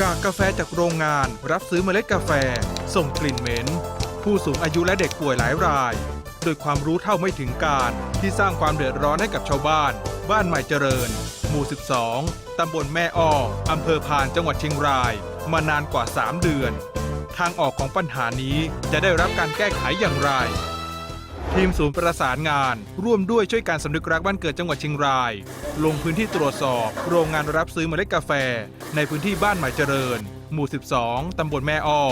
กากกาแฟจากโรงงาน รับซื้อเมล็ดกาแฟ ส่งกลิ่นเหม็น ผู้สูงอายุและเด็กป่วยหลายราย โดยความรู้เท่าไม่ถึงการที่สร้างความเดือดร้อนให้กับชาวบ้าน บ้านใหม่เจริญ หมู่ 12 ตำบลแม่อ้ออำเภอพานจังหวัดเชียงราย มานานกว่า 3 เดือน ทางออกของปัญหานี้จะได้รับการแก้ไขอย่างไร ทีมศูนย์ประสานงาน ร่วมด้วยช่วยการสำนึกรักบ้านเกิดจังหวัดเชียงราย ลงพื้นที่ตรวจสอบ โรงงานรับซื้อเมล็ดกาแฟ ในพื้นที่บ้านใหม่เจริญ หมู่ 12 ตำบลแม่อ้อ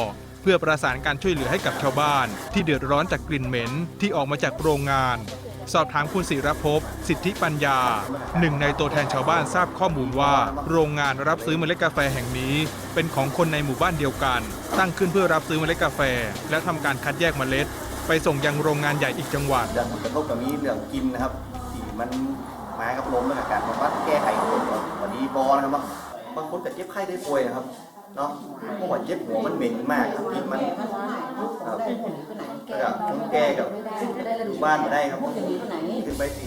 เพื่อประสานการช่วยเหลือให้กับชาวบ้าน ที่เดือดร้อนจากกลิ่นเหม็นที่ออกมาจากโรงงาน สอบถามคุณศิรภพสิทธิปัญญา หนึ่งในตัวแทนชาวบ้านทราบข้อมูลว่า โรงงานรับซื้อเมล็ดกาแฟแห่งนี้ เป็นของคนในหมู่บ้านเดียวกัน ตั้งขึ้นเพื่อรับซื้อเมล็ดกาแฟ และทำการคัดแยกเมล็ด ไปส่งยังโรงงานใหญ่อีกจังหวัด อย่างกระทบกับมีเรื่องกินนะครับที่มันมากับลมและการบำบัดแก้ไขคนวันนี้บอนะครับว่าบางคนก็เจ็บไข้ได้ป่วยนะครับเนาะเพราะว่าเจ็บหัวมันเหม็นมากครับกินมันครับแล้วก็ทั้งแก้กับอยู่บ้านมาได้ครับขึ้นไปสิ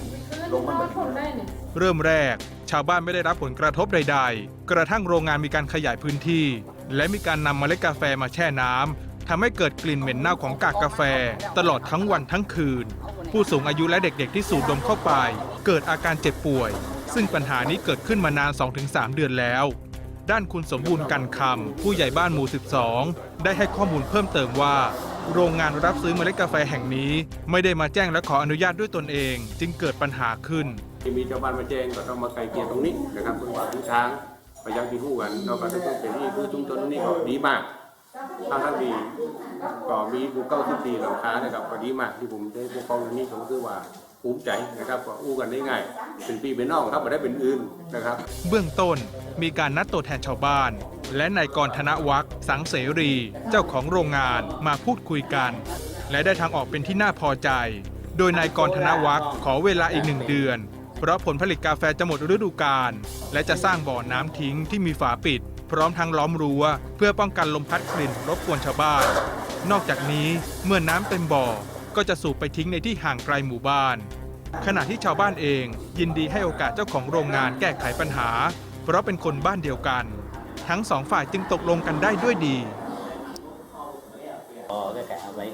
ลงมันแบบนี้เริ่มแรก ชาวบ้านไม่ได้รับผลกระทบใด ๆ กระทั่งโรงงานมีการขยายพื้นที่ และมีการนำเมล็ดกาแฟมาแช่น้ำ ทำให้เกิดกลิ่นเหม็นเน่าของกากกาแฟ ตลอดทั้งวันทั้งคืน ผู้สูงอายุและเด็กๆที่สูดดมเข้าไป เกิดอาการเจ็บป่วย ซึ่งปัญหานี้เกิดขึ้นมานาน 2-3 เดือนแล้ว ด้านคุณสมบูรณ์กันคำผู้ใหญ่บ้านหมู่ 12 ได้ให้ข้อมูลเพิ่มเติมว่า โรงงานรับซื้อเมล็ดกาแฟแห่งนี้ ไม่ได้มาแจ้งและขออนุญาตด้วยตนเอง จึงเกิดปัญหาขึ้นที่มีชาวบ้านมาแจ้งก็ต้องมาไกลเกลี่ยตรงนี้นะครับคุณว่าทุกทางไปยังที่หู้กันเราก็ต้องเป็นที่คือชุมชนตรงนี้ก็ดีมาก ทางทั้งดีก็มีบุกเก้าสิบปีหลังคานะครับก็ดีมากที่ผมได้ปกครองตรงนี้ก็คือว่าภูมิใจนะครับก็อู้กันได้ง่ายเป็นปีเป็นน้องครับไม่ได้เป็นอื่นนะครับ เบื้องต้นมีการนัดตัวแทนชาวบ้าน และนายกรธนวัฒน์สังเสรีเจ้าของโรงงานมาพูดคุยกัน และได้ทางออกเป็นที่น่าพอใจ โดยนายกรธนวัฒน์ขอเวลาอีกหนึ่งเดือน เพราะผลผลิตกาแฟจะหมดฤดูกาลและจะสร้างบ่อน้ำทิ้งที่มีฝาปิด พร้อมทั้งล้อมรั้ว เพื่อป้องกันลมพัดกลิ่นรบกวนชาวบ้าน นอกจากนี้เมื่อน้ำเต็มบ่อก็จะสูบไปทิ้งในที่ห่างไกลหมู่บ้าน ขณะที่ชาวบ้านเองยินดีให้โอกาสเจ้าของโรงงานแก้ไขปัญหา เพราะเป็นคนบ้านเดียวกัน ทั้งสองฝ่ายจึงตกลงกันได้ด้วยดี พอก็กะเอาไว้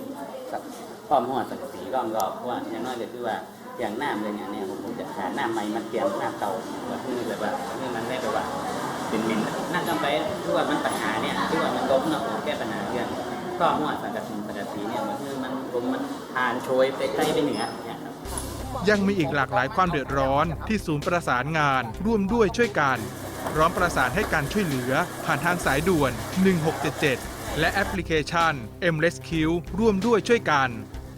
สักพร้อมหัวสักสีรอบรอบเพราะว่าอย่างน้อยก็คือว่า อย่างน้ำเลยเนี่ยเนี่ยผมจะหาน้ำใหม่มาเตรียมน้ำเก่าว่าคือแบบว่าคือมันได้แบบว่าเป็นมินนั่นก็ไปที่ว่ามันปัญหาเนี่ยที่ว่ามันล้มเนาะผมแก้ปัญหาเรื่องก็หัวสังกะสีสังกะสีเนี่ยมันคือมันผมมันผ่านโชยไปใกล้ไปเหนือเนี่ยครับยังมีอีกหลากหลายความเดือดร้อนที่ศูนย์ประสานงาน ร่วมด้วยช่วยกันพร้อมประสานให้การช่วยเหลือ ผ่านทางสายด่วน 1677 และแอปพลิเคชัน m r e s c u e ร่วมด้วยช่วยกัน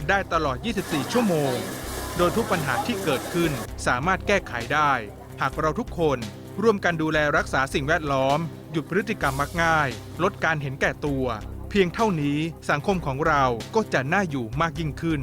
ได้ตลอด 24 ชั่วโมง โดยทุกปัญหาที่เกิดขึ้นสามารถแก้ไขได้ หากเราทุกคนร่วมกันดูแลรักษาสิ่งแวดล้อม หยุดพฤติกรรมมักง่าย ลดการเห็นแก่ตัว เพียงเท่านี้สังคมของเราก็จะน่าอยู่มากยิ่งขึ้น